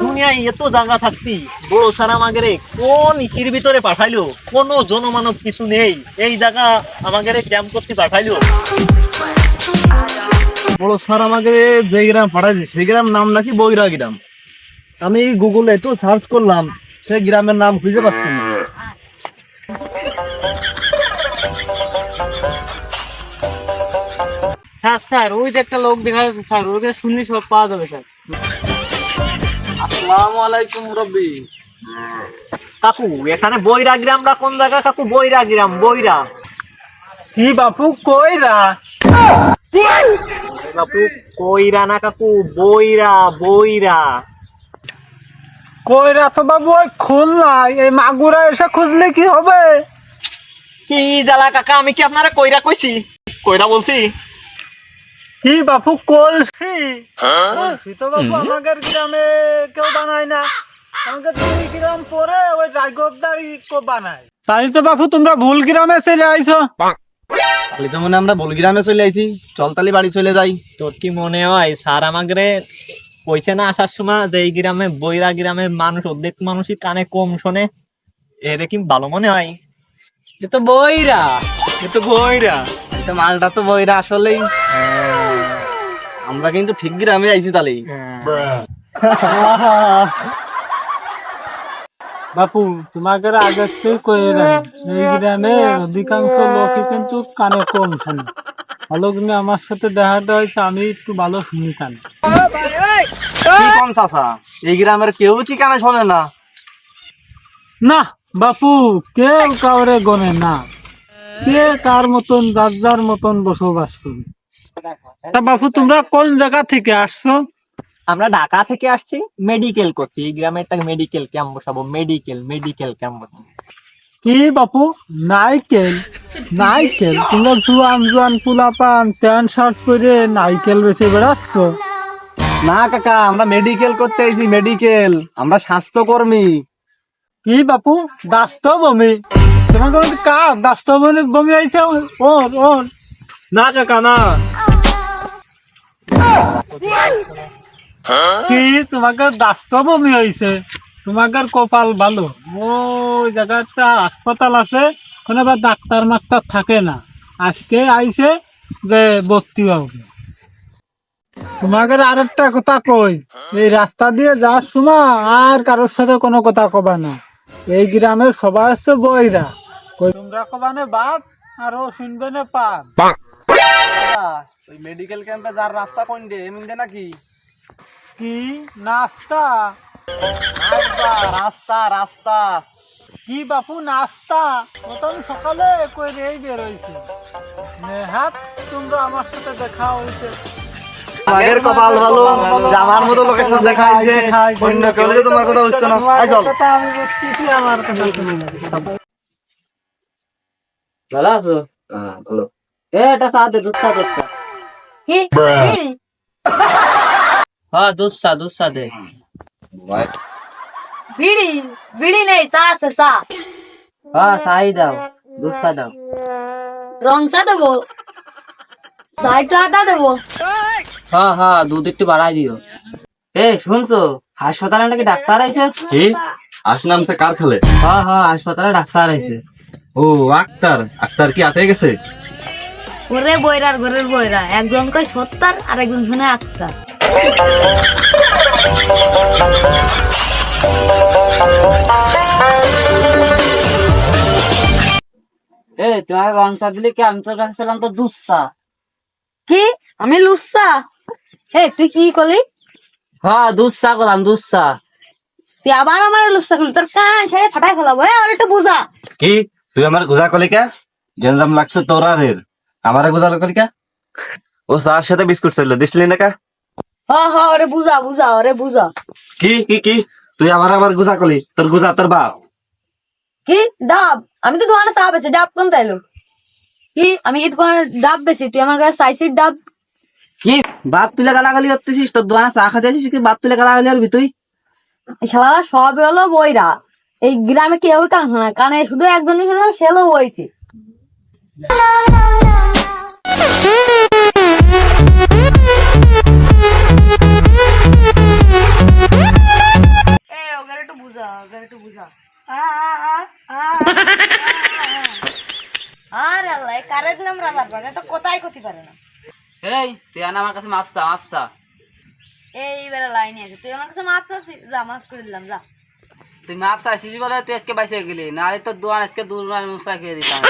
দুনিয়ায় এত জায়গা থাকতি, বড় সারা আমাদের কোন ইসির ভিতরে পাঠাইলো জনমানব কিছু নেই, এই জায়গা ক্যাম্প করতে পাঠাইলো। বড় আমাকে যে গ্রাম পাঠাইছে, সেই গ্রাম নাম নাকি বৈরা গ্রাম। আমি গুগলে তো সার্চ করলাম সেই গ্রামের নাম খুঁজে পাচ্ছি না। স্যার স্যার, ওই যে একটা লোক দেখা যাচ্ছে, স্যার ওকে শুনলে সব পাওয়া যাবে, স্যার। আসসালামু আলাইকুম রব্বি। কাকু এখানে বৈরা গ্রামটা কোন জায়গা কাকু বৈরা গ্রাম বৈরা। কি বাপু কইরা? কাকু কইরা না কাকু বৈরা বৈরা। কইরা তো বাবু ওই খুলনা এই মাগুরা এসে খুঁজলে কি হবে? কি জ্বালা কাকা আমি কি আপনারা কইরা কইছি? কইরা বলছি। কি বাপু কলসি। কলসি তো বাপু আমাদের গ্রামে কেউ বানায় না। আমাদের দুই গ্রাম পরে ওই রায়গবদারি বানায়। তাই তো বাপু তোমরা ভুল গ্রামে চলে আইছো। তাহলে তো মনে আমরা বল গ্রামে চলে আইছি। চল তালি বাড়ি চলে যাই। তোর কি মনে হয় স্যার আমাকে কইছে না আসার সময় যে এই গ্রামে বৈরা গ্রামে মানুষ অর্ধেক মানুষই কানে কম শোনে? এর কি ভালো মনে হয়? এ তো বইরা এ তো বৈরা। এটা মালটা তো বইরা আসলেই। আমরা কিন্তু ঠিক গ্রামে আইছি তাহলে। বাপু তোমাকে আগে থেকে কয়ে রাখি এই গ্রামে অধিকাংশ লোকই কিন্তু কানে কম শোনে। ভালো কিন্তু আমার সাথে দেখাটা হয়েছে আমি একটু ভালো শুনি কানে এই গ্রামের কেউ কি কানে শোনে না? না বাপু কেউ কাউরে গনে না। কে কার মতন যার যার মতন বসবাস করি। বাপু তোমরা কোন জায়গা থেকে আসছো? আমরা ঢাকা থেকে আসছি মেডিকেল করছি। এই গ্রামে একটা মেডিকেল ক্যাম্প বসাবো মেডিকেল মেডিকেল ক্যাম্প বসাবো। কি বাপু? নাইকেল? নাইকেল? তোমরা জুয়ান জুয়ান পোলা পান প্যান্ট শার্ট পরে নাইকেল বেছে বেড়াচ্ছ? না কাকা আমরা মেডিকেল করতে আইছি মেডিকেল আমরা স্বাস্থ্যকর্মী। কি বাপু? দাস্ত বমি তোমাকে বলতে কার দাস্ত বমি বমি আইছে? ওর ওর। না কাকা না কি? তোমাকে দাস্ত বমি হয়েছে তোমাকে কপাল ভালো। ওই জায়গাটা হাসপাতাল আছে ওখানে আবার ডাক্তার মাক্তার থাকে না। আজকে আইছে যে ভর্তি হবে। তোমাকে আরেকটা কথা কই এই রাস্তা দিয়ে যাওয়ার সময় আর কারোর সাথে কোনো কথা কবা না। এই গ্রামের সবাই হচ্ছে বইরা। তোমরা কবানে বাপ আর শুনবে না দাদা, ওই মেডিকেল ক্যাম্পে যার রাস্তা কোন দে এমন দে নাকি? কি? নাস্তা? রাস্তা রাস্তা রাস্তা। কি বাপু নাস্তা? ও তো আমি সকালে কই রেই বেরোইছি। নেহাত তোমরা আমার সাথে দেখা হয়েছে আগের কপাল ভালো আমার মতো লোকের সাথে দেখা হয়েছে অন্য কেউ তোমার কথা বুঝছ না। আই চল। আমি বুঝতেছি আমার কথা। ভালো আছো হ্যাঁ ভালো এ এটা দুধ হ্যাঁ দুধ দুধ বিড়ি বিড়ি নেই হ্যাঁ চাই দাও দুধ দাও। রং চা দেবো? চা আটা দেবো? হ্যাঁ হ্যাঁ দুধ একটু বাড়াই দিও। এ শুনছো? হাসপাতালে নাকি ডাক্তার আইছে? কি? আসলাম সে কার খেলে। হ্যাঁ হ্যাঁ হাসপাতালে ডাক্তার আইছে। ও আক্তার। আক্তার কি আতে গেছে? ওরে বইরার ঘরের বইরা। একজন কয় সত্তর আর একজন শুনে আক্তার এ তোমার রং চা দিলে কি আমি তোর কাছে ছিলাম তো চা কি? আমি লুচ্ছা হে তুই কি করলি? হ্যাঁ করলাম দুধ চা তুই আবার আমার লুচ্ছা করলি? তোর কান ছেড়ে ফাটাই ফেলাবো। আর একটু বুঝা। কি? তুই আমার গুজা কলিকা গেঞ্জাম লাগছে তোরারের আমার গুজা কলিকা ও চার সাথে বিস্কুট ছিল দিসলি না কা? হ হ ওরে বুঝা বুঝা ওরে বুঝা। কি কি কি? তুই আমার আমার গুজা কলি তোর গুজা তোর বাপ। কি? ডাব আমি তো দোকানে চা বেছি ডাব কোন তাইলো? কি? আমি এই দোকানে ডাব বেশি? তুই আমার কাছে চাইছিস ডাব কি? বাপ তুলে গালাগালি করতেছিস? তোর দোকানে চা খাতে আসিস কি? বাপ তুলে গালাগালি করবি তুই? শালারা সব হলো বইরা। এই গ্রামে কেউ কান শোনা কানে শুধু একজনই শোনা সে হলো বইতে আর আল্লাহ কারে দিলাম রাজার পাট এটা কোথায় ক্ষতি পারে না? এই তুই আন আমার কাছে মাপসা মাপসা এইবারে লাইনে আছে তুই আমার কাছে মাপ চাচ্ছিস যা মাফ করে দিলাম যা। তুই মাপসা আসিস বলে তুই আজকে বাইসে গেলি নাহলে তোর দোয়ান আজকে দূর মুসা খেয়ে দিতাম।